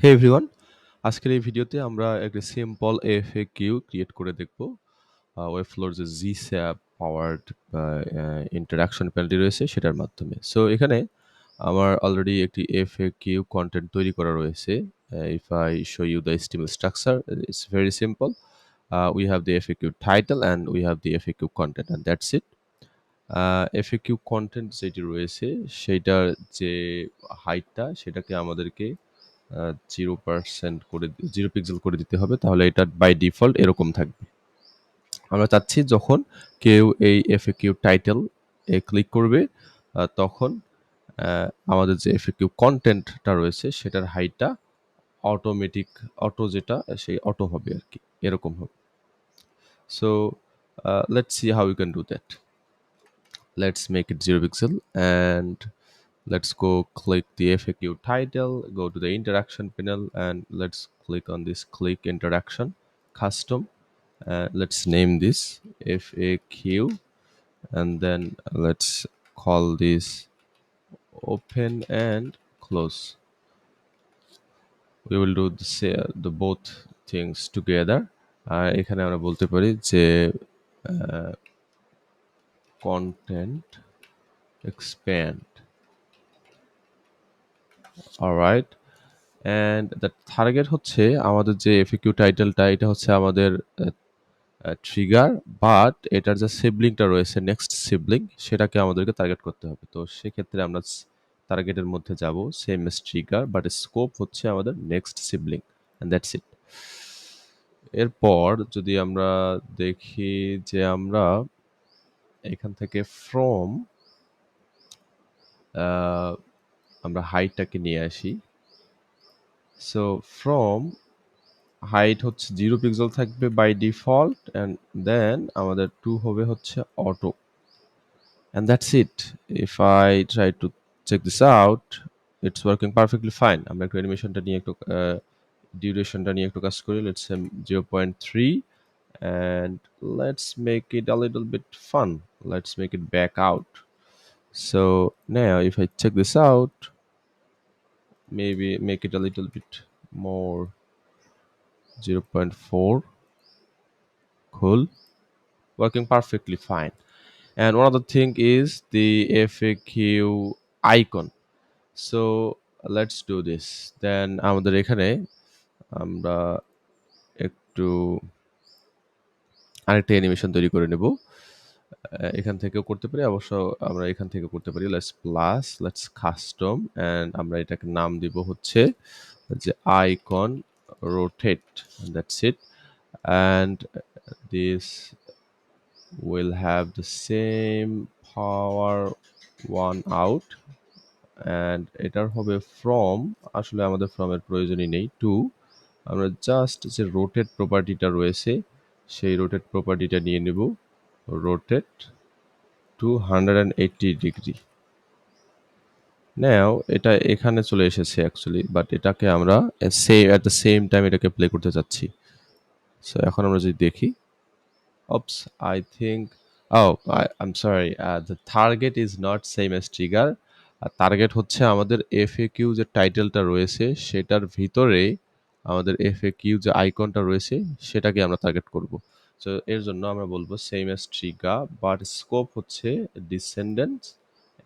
হে everyone আজকের এই ভিডিওতে আমরা একটা সিম্পল এফএকিউ ক্রিয়েট করে দেখব। ওয়েবফ্লোর যে জি স্যাপ পাওয়ার্ড ইন্টারাকশন প্যানেলটি রয়েছে সেটার মাধ্যমে। সো এখানে আমার অলরেডি একটি এফএকিউ কন্টেন্ট তৈরি করা রয়েছে। If I show you the HTML structure it's very simple we have the FAQ title and we have the FAQ content and that's it FAQ content যেটি রয়েছে সেইটার যে হাইটটা সেটাকে আমাদেরকে জিরো পার্সেন্ট করে জিরো পিক্সেল করে দিতে হবে, তাহলে এটা বাই ডিফল্ট এরকম থাকবে। আমরা চাচ্ছি যখন কেউ এই এফএকিউ টাইটেল এ ক্লিক করবে তখন আমাদের যে এফএকিউ কন্টেন্টটা রয়েছে, সেটার হাইটটা অটোমেটিক অটো যেটা, সেই অটো হবে আর কি, এরকম হবে। So let's see how you can do that let's make it zero pixel and let's go click the FAQ title, go to the interaction panel and let's click on this click interaction custom. Uh, let's name this FAQ and then let's call this open and close. We will do the, the both things together. আর এখানে আমরা বলতে পারি যে content expand alright and the target হচ্ছে আমাদের যে FAQ টাইটেলটা এটা হচ্ছে আমাদের ট্রিগার বাট এটার যে সিবলিংটা রয়েছে নেক্সট সিবলিং সেটাকে আমাদেরকে টার্গেট করতে হবে। তো সেক্ষেত্রে আমরা টার্গেটের মধ্যে যাব same as trigger but scope হচ্ছে আমাদের next sibling and that's it এরপর যদি আমরা দেখি যে আমরা এখান থেকে ফ্রম আমরা হাইটটাকে নিয়ে আসি। সো ফ্রম হাইট হচ্ছে জিরো পিক্সেল থাকবে বাই ডিফল্ট অ্যান্ড দেন আমাদের টু হবে হচ্ছে auto and that's it if I try to check this out it's working perfectly fine আমরা একটু অ্যানিমেশনটা নিয়ে একটু ডিউরেশনটা নিয়ে একটু কাজ করি। Let's zero point three and let's make it a little bit fun let's make it back out So now if I check this out, maybe make it a little bit more 0.4, cool, working perfectly fine. And one other thing is the FAQ icon. So let's do this. Then আমাদের এখানে আমরা একটু আরেকটা animation তৈরি করে নেব এখান থেকেও করতে পারি। অবশ্য আমরা এখান থেকে করতে পারি। Let's plus let's custom and আমরা এটাকে নাম দিব হচ্ছে যে icon rotate that's it and this will have the same power one out and এটার হবে ফ্রম আসলে আমাদের ফ্রমের প্রয়োজনই নেই টু আমরা জাস্ট যে রোটেট প্রপার্টিটা রয়েছে, সেই রোটেট প্রপার্টিটা নিয়ে নেব। Rotate to 180 ডিগ্রি নাও এটা এখানে চলে এসেছে অ্যাকচুয়ালি বাট এটাকে আমরা say at the same time এটাকে প্লে করতে চাচ্ছি সো এখন আমরা যদি দেখি oops I think oh I am sorry the target is not same as trigger target হচ্ছে আমাদের এফ এ কিউ যে টাইটেলটা রয়েছে, সেটার ভিতরে আমাদের এফ এ কিউ যে আইকনটা রয়েছে, সেটাকে আমরা টার্গেট করব। সো এর জন্য আমরা বলব same as trigger but scope হচ্ছে ডিসেন্ডেন্টস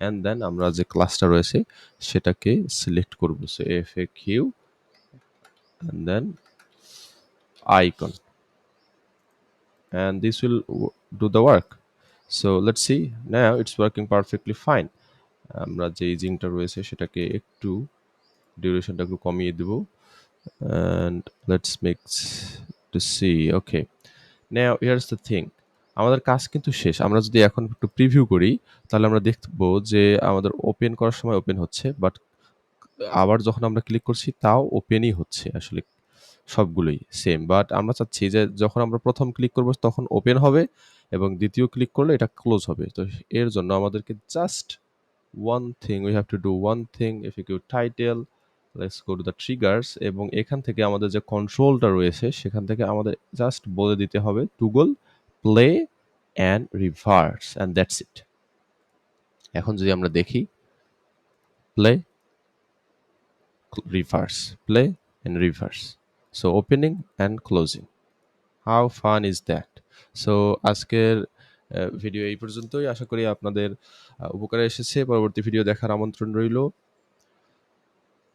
অ্যান্ড দেন আমরা যে ক্লাসটা রয়েছে, সেটাকে সিলেক্ট করব। So F A Q and then icon. And this will do the work so let's see now it's working perfectly fine আমরা যে ইজিংটা রয়েছে, সেটাকে একটু ডিউরেশনটা একটু কমিয়ে দেব। And let's make to see okay. Now here's the thing আমাদের কাজ কিন্তু শেষ। আমরা যদি এখন একটু প্রিভিউ করি, তাহলে আমরা দেখব যে আমাদের ওপেন করার সময় ওপেন হচ্ছে বাট আবার যখন আমরা ক্লিক করছি, তাও ওপেনই হচ্ছে আসলে সবগুলোই সেম বাট আমরা চাচ্ছি যে যখন আমরা প্রথম ক্লিক করব, তখন ওপেন হবে এবং দ্বিতীয় ক্লিক করলে এটা ক্লোজ হবে। তো এর জন্য আমাদেরকে just one thing we have to do one thing if you title let's go to the triggers এবং এখান থেকে আমাদের যে কন্ট্রোলটা রয়েছে, সেখান থেকে আমাদের জাস্ট বলে দিতে হবে toggle play and reverse and that's it এখন যদি আমরা দেখি play reverse play and reverse so opening and closing how fun is that so আজকের ভিডিও এই পর্যন্তই। আশা করি আপনাদের উপকারে এসেছে। পরবর্তী ভিডিও দেখার আমন্ত্রণ রইল।